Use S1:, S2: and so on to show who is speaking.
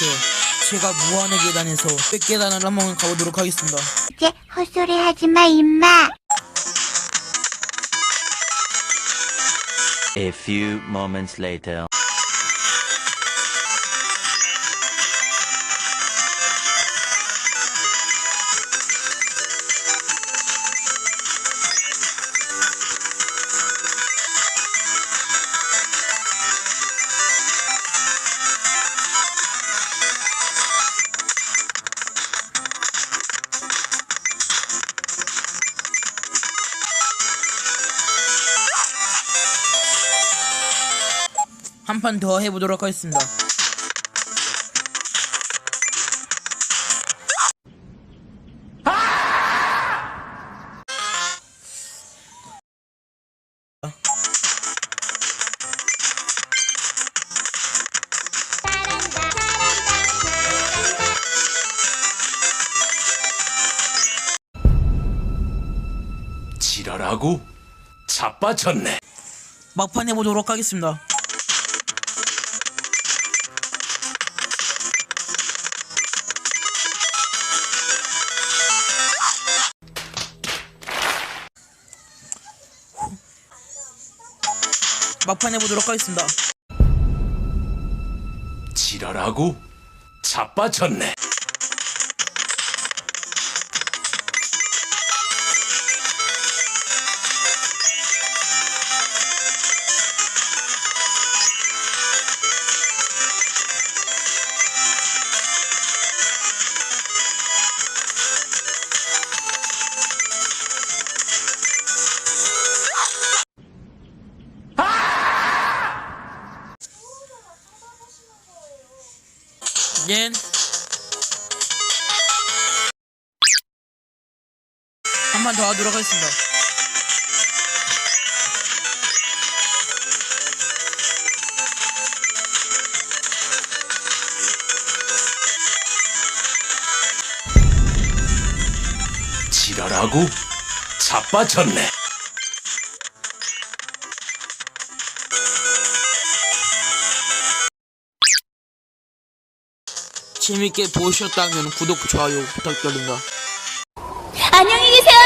S1: 안녕하세요. 제가 무한의 계단에서 백계단을 한번 가보도록 하겠습니다.
S2: 이제 헛소리 하지 마, 임마.
S3: A few moments later.
S1: 한 판 더 해보도록 하겠습니다.
S4: 지랄하고 자빠졌네.
S1: 막판 해보도록 하겠습니다. 막판 해보도록 하겠습니다.
S4: 지랄하고 자빠졌네.
S1: 예. 한판더 하도록 하겠습니다.
S4: 지랄하고 자빠졌네.
S1: 재밌게 보셨다면 구독, 좋아요 부탁드립니다.
S2: 안녕히 계세요.